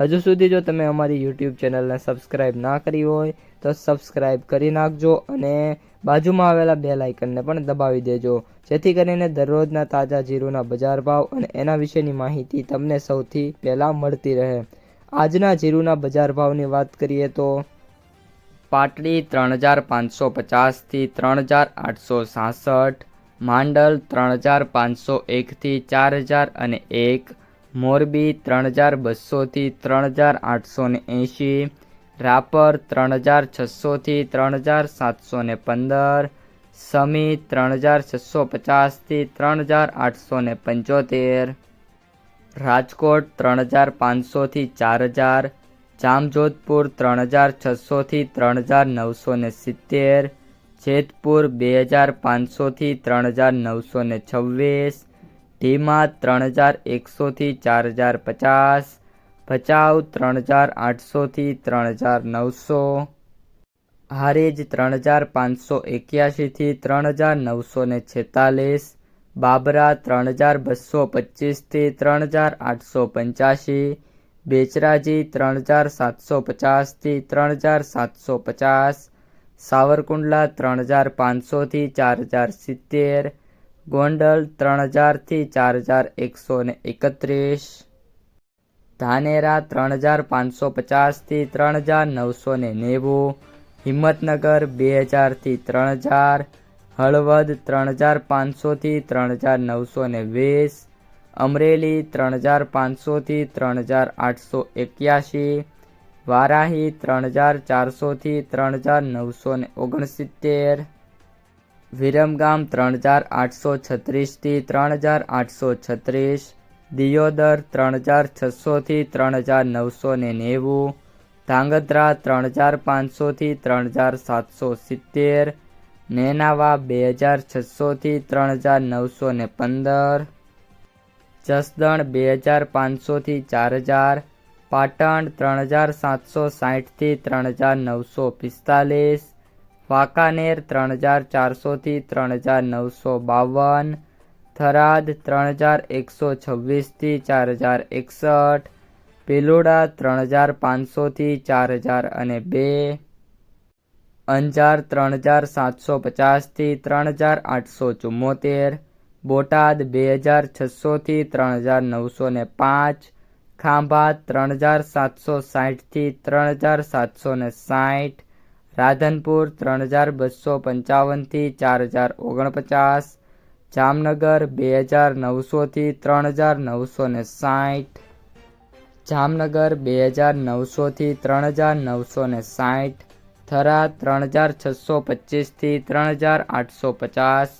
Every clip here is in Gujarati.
હજુ સુધી જો તમે અમારી યુટ્યુબ ચેનલને સબસ્ક્રાઇબ ના કરી હોય, તો સબસ્ક્રાઇબ કરી નાખજો અને બાજુમાં આવેલા બે લાઇકનને પણ દબાવી દેજો. જેથી કરીને દરરોજના તાજા જીરુના બજાર ભાવ અને એના વિશેની માહિતી તમને સૌથી પહેલાં મળતી રહે. આજના જીરુના બજાર ભાવની વાત કરીએ તો પાટડી ત્રણ હજાર પાંચસો પચાસથી ત્રણ હજાર આઠસો સાસઠ, માંડલ ત્રણ હજાર પાંચસો એકથી ચાર હજાર અને એક મોરબી ત્રણ હજાર બસોથી ત્રણ હજાર આઠસો ને એંશી, રાપર ત્રણ હજાર છસોથી ત્રણ હજાર સાતસો ને પંદર, સમી ત્રણ હજાર છસો પચાસથી ત્રણ હજાર આઠસો ને પંચોતેર, રાજકોટ ત્રણ હજાર પાંચસોથી ચાર હજાર જામજોધપુર ત્રણ હજાર છસોથી ત્રણ હજાર નવસો ને સિત્તેર, જેતપુર બે હજાર પાંચસોથી ત્રણ હજાર નવસો ને છવ્વીસ ઢીમા ત્રણ હજાર એકસોથી ચાર હજાર પચાસ ભચાઉ ત્રણ હજાર આઠસોથી ત્રણ હજાર નવસો હારીજ ત્રણ હજાર પાંચસો એક્યાસીથી ત્રણ હજાર નવસો ને છેતાલીસ બાબરા ત્રણ હજાર બસો પચીસથી ત્રણ હજાર આઠસો પંચ્યાસી બેચરાજી ત્રણ હજાર સાતસો પચાસથી ત્રણ હજાર સાતસો પચાસ સાવરકુંડલા ત્રણ હજાર પાંચસોથી ચાર હજાર સિત્તેર ગોંડલ ત્રણ હજારથી ચાર હજાર એકસો ને એકત્રીસ. ધાનેરા ત્રણ હજાર પાંચસો પચાસથી ત્રણ હજાર નવસો ને નેવું. હિંમતનગર બે હજારથી ત્રણ હજાર. હળવદ ત્રણ હજાર પાંચસોથી ત્રણ હજાર નવસો ને વીસ. અમરેલી ત્રણ હજાર પાંચસોથી ત્રણ હજાર આઠસો એક્યાસી. વારાહી ત્રણ હજાર ચારસોથી ત્રણ હજાર નવસો ને ઓગણસિત્તેર. વિરમગામ ત્રણ હજાર આઠસો છત્રીસથી ત્રણ હજાર આઠસો છત્રીસ, દિયોદર ત્રણ હજાર છસોથી ત્રણ હજાર નવસો ને નેવું, ધાંગધ્રા ત્રણ હજાર પાંચસોથી ત્રણ હજાર સાતસો સિત્તેર, નેનાવા બે હજાર છસોથી ત્રણ હજાર નવસો ને પંદર, જસદણ બે હજાર પાંચસોથી ચાર હજાર, પાટણ ત્રણ હજાર સાતસો સાઠથી ત્રણ હજાર નવસો પિસ્તાલીસ વાંકાનેર ત્રણ હજાર ચારસોથી ત્રણ હજાર નવસો બાવન, થરાદ ત્રણ હજાર એકસો છવ્વીસથી ચાર હજાર એકસઠ પેલોડા ત્રણ હજાર પાંચસોથી ચાર હજાર અને બે, અંજાર ત્રણ હજાર સાતસો પચાસથી ત્રણ હજાર આઠસો ચુમ્મોતેર બોટાદ બે હજાર છસોથી ત્રણ હજાર નવસો ને પાંચ, ખાંભા ત્રણ હજાર સાતસો સાઠથી ત્રણ હજાર સાતસો ને સાઠ રાધનપુર ત્રણ હજાર બસો પંચાવનથી ચાર હજાર ઓગણપચાસ, જામનગર બે હજાર નવસોથી ત્રણ હજાર નવસો ને સાઠ, જામનગર બે હજાર નવસોથી ત્રણ હજાર નવસો ને સાઠ, થરા ત્રણ હજાર છસો પચીસથી ત્રણ હજાર આઠસો પચાસ,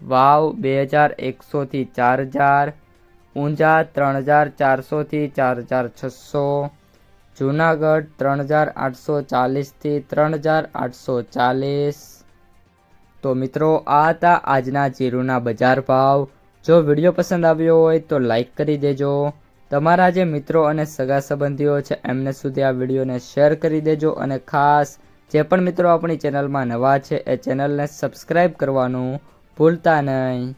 વાવ બે હજાર એકસોથી ચાર હજાર, ઊંઝા ત્રણ હજાર ચારસોથી ચાર હજાર છસો જુનાગઢ ત્રણ હજાર આઠસો ચાલીસથી ત્રણ હજાર આઠસો ચાલીસ. તો મિત્રો, આ હતા આજના જીરુના બજાર ભાવ. જો વીડિયો પસંદ આવ્યો હોય તો લાઈક કરી દેજો. તમારા જે મિત્રો અને સગા સંબંધીઓ છે, એમને સુધી આ વિડીયોને શેર કરી દેજો અને ખાસ જે પણ મિત્રો આપણી ચેનલમાં નવા છે, એ ચેનલને સબસ્ક્રાઈબ કરવાનું ભૂલતા નહીં.